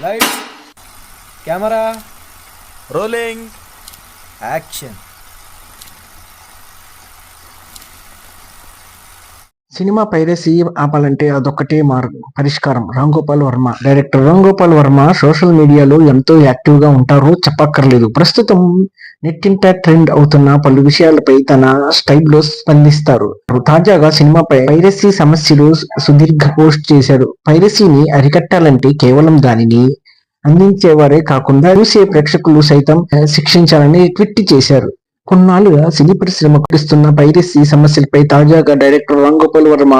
Lights camera rolling. Action. Cinema piracy ఆపాలంటే అదొక్కటే మార్గం. పరిష్కారం. రామ్ గోపాల్ వర్మ. డైరెక్టర్ రామ్ గోపాల్ వర్మ సోషల్ మీడియాలో ఎంతో యాక్టివ్గా ఉంటారో చెప్పక్కర్లేదు. ప్రస్తుతం నెట్టింట ట్రెండ్ అవుతున్న పలు విషయాలపై తన స్టైల్లో స్పందిస్తారు. తాజాగా సినిమాపై పైరసీ సమస్యలు సుదీర్ఘ పోస్ట్ చేశారు పైరసీని అరికట్టాలంటే కేవలం దానిని అందించేవారే కాకుండా చూసే ప్రేక్షకులు సైతం శిక్షించాలని ట్వీట్ చేశారు. కొన్నాళ్ళుగా సినీ పరిశ్రమ కురిస్తున్న పైరసీ సమస్యలపై తాజాగా డైరెక్టర్ రామ్ గోపాల్ వర్మ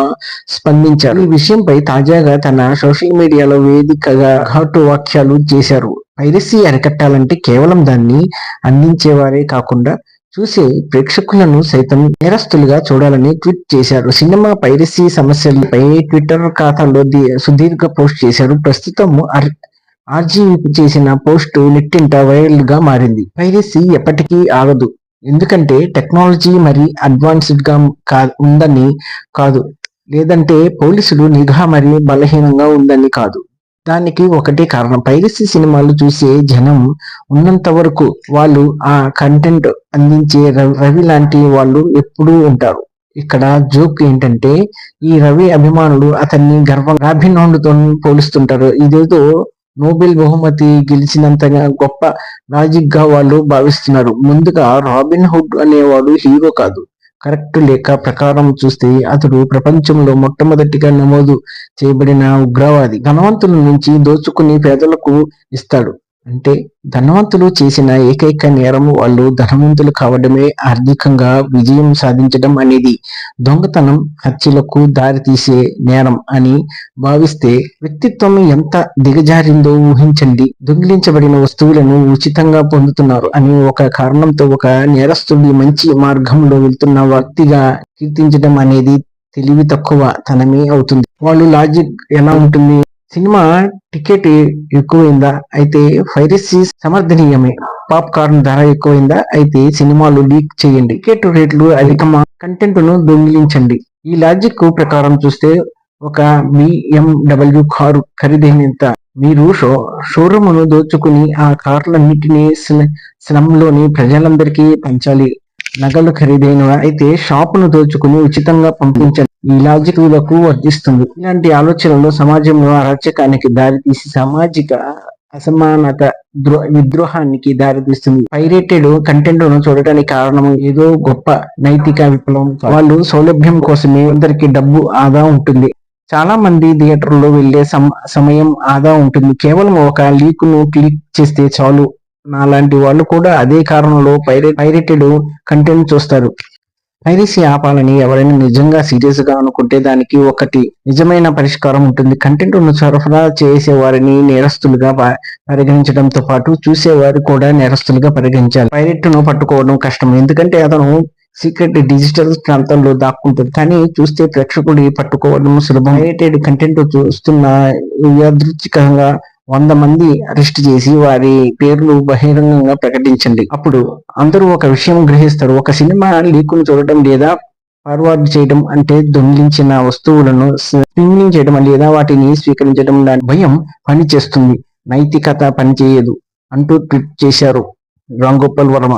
స్పందించారు. ఈ విషయంపై తాజాగా తన సోషల్ మీడియాలో వేదికగా ఘాటు వాక్యాలు చేశారు. పైరసీ అరికట్టాలంటే కేవలం దాన్ని అందించేవారే కాకుండా చూసే ప్రేక్షకులను సైతం నేరస్తులుగా చూడాలని ట్వీట్ చేశారు. సినిమా పైరసీ సమస్యలపై ట్విట్టర్ ఖాతాలో సుదీర్ఘ పోస్ట్ చేశారు. ప్రస్తుతం ఆర్- చేసిన పోస్ట్ నెట్టింట వైరల్గా మారింది. పైరసీ ఎప్పటికీ ఆగదు. ఎందుకంటే టెక్నాలజీ మరి అడ్వాన్స్డ్గా కా- ఉందని కాదు. లేదంటే పోలీసులు నిఘా మరి బలహీనంగా ఉందని కాదు. దానికి ఒకటే కారణం. పైరసీ సినిమాలు చూసే జనం ఉన్నంత వరకు వాళ్ళు ఆ కంటెంట్ అందించే రవి రవి లాంటి వాళ్ళు ఎప్పుడూ ఉంటారు. ఇక్కడ జోక్ ఏంటంటే ఈ రవి అభిమానులు అతన్ని గర్వంగా అభినందుతో పోలుస్తుంటారు. ఇదేదో నోబెల్ బహుమతి గెలిచినంతగా గొప్ప లాజిక్గా వాళ్ళు భావిస్తున్నారు. ముందుగా రాబిన్ హుడ్ అనేవాడు హీరో కాదు. కరెక్ట్ లేక ప్రకారం చూస్తే అతడు ప్రపంచంలో మొట్టమొదటిగా నమోదు చేయబడిన ఉగ్రవాది. ధనవంతుల నుంచి దోచుకుని పేదలకు ఇస్తాడు. అంటే ధనవంతులు చేసిన ఏకైక నేరం వాళ్ళు ధనవంతులు కావడమే ఆర్థికంగా విజయం సాధించడం అనేది. దొంగతనం హత్యలకు దారితీసే నేరం అని భావిస్తే వ్యక్తిత్వం ఎంత దిగజారిందో ఊహించండి. దొంగిలించబడిన వస్తువులను ఉచితంగా పొందుతున్నారు అని ఒక కారణంతో ఒక నేరస్తుడి మంచి మార్గంలో వెళ్తున్న వ్యక్తిగా కీర్తించడం అనేది తెలివి తక్కువ తనమే అవుతుంది. వాళ్ళు లాజిక్ ఎలా ఉంటుంది? సినిమా టికెట్ ఎక్కువైందా? అయితే పైరసీ సమర్థనీయమే. పాప్ కార్న్ ధర ఎక్కువైందా? అయితే సినిమాలు లీక్ చేయండి. టికెట్ రేట్లు అధికమా? కంటెంట్ను దొంగిలించండి. ఈ లాజిక్ ప్రకారం చూస్తే ఒక బిఎండబ్ల్యూ కారు ఖరీదైనంత. మీరు షో షోరూమ్ను దోచుకుని ఆ కార్లన్నింటినీ స్లమ్లోని ప్రజలందరికీ పంచాలి. నగలు ఖరీదైన అయితే షాపును దోచుకుని ఉచితంగా పంపించండి. ఈ లాజిక్ విలకు వర్తిస్తుంది. ఇలాంటి ఆలోచనలు సమాజంలో అరాచకానికి దారితీసి సామాజిక అసమానత ద్రో- విద్రోహానికి దారితీస్తుంది. పైరేటెడ్ కంటెంట్ను చూడటానికి కారణం ఏదో గొప్ప నైతిక విప్లవం. వాళ్ళు సౌలభ్యం కోసమే అందరికి డబ్బు ఆదా ఉంటుంది. చాలా మంది థియేటర్లో వెళ్ళే సమ- సమయం ఆదా ఉంటుంది. కేవలం ఒక లీక్ను క్లిక్ చేస్తే చాలు. నాలాంటి వాళ్ళు కూడా అదే కారణంలో పైరే పైరేటెడ్ కంటెంట్ చూస్తారు. పైరసీ ఆపాలని ఎవరైనా నిజంగా సీరియస్గా అనుకుంటే దానికి ఒకటి నిజమైన పరిష్కారం ఉంటుంది. కంటెంట్ను సరఫరా చేసే వారిని నేరస్తులుగా ప- పరిగణించడంతో పాటు చూసేవారు కూడా నేరస్తులుగా పరిగణించాలి. పైరెట్ను పట్టుకోవడం కష్టం. ఎందుకంటే అతను సీక్రెట్ డిజిటల్ ప్రాంతంలో దాక్కుంటుంది. కానీ చూస్తే ప్రేక్షకుడి పట్టుకోవడం సులభం. పైరేటెడ్ కంటెంట్ చూస్తున్న యాదృచ్ఛికంగా వంద మంది అరెస్ట్ చేసి వారి పేర్లు బహిరంగంగా ప్రకటించండి. అప్పుడు అందరూ ఒక విషయం గ్రహిస్తారు. ఒక సినిమా లీకును చూడటం లేదా ఫార్వర్డ్ చేయడం అంటే దొంగిలించిన వస్తువులను స్పిన్నింగ్ చేయడం లేదా వాటిని స్వీకరించడం లాంటి భయం పనిచేస్తుంది. నైతికత పనిచేయదు అంటూ ట్వీట్ చేశారు రామ్ గోపాల్ వర్మ.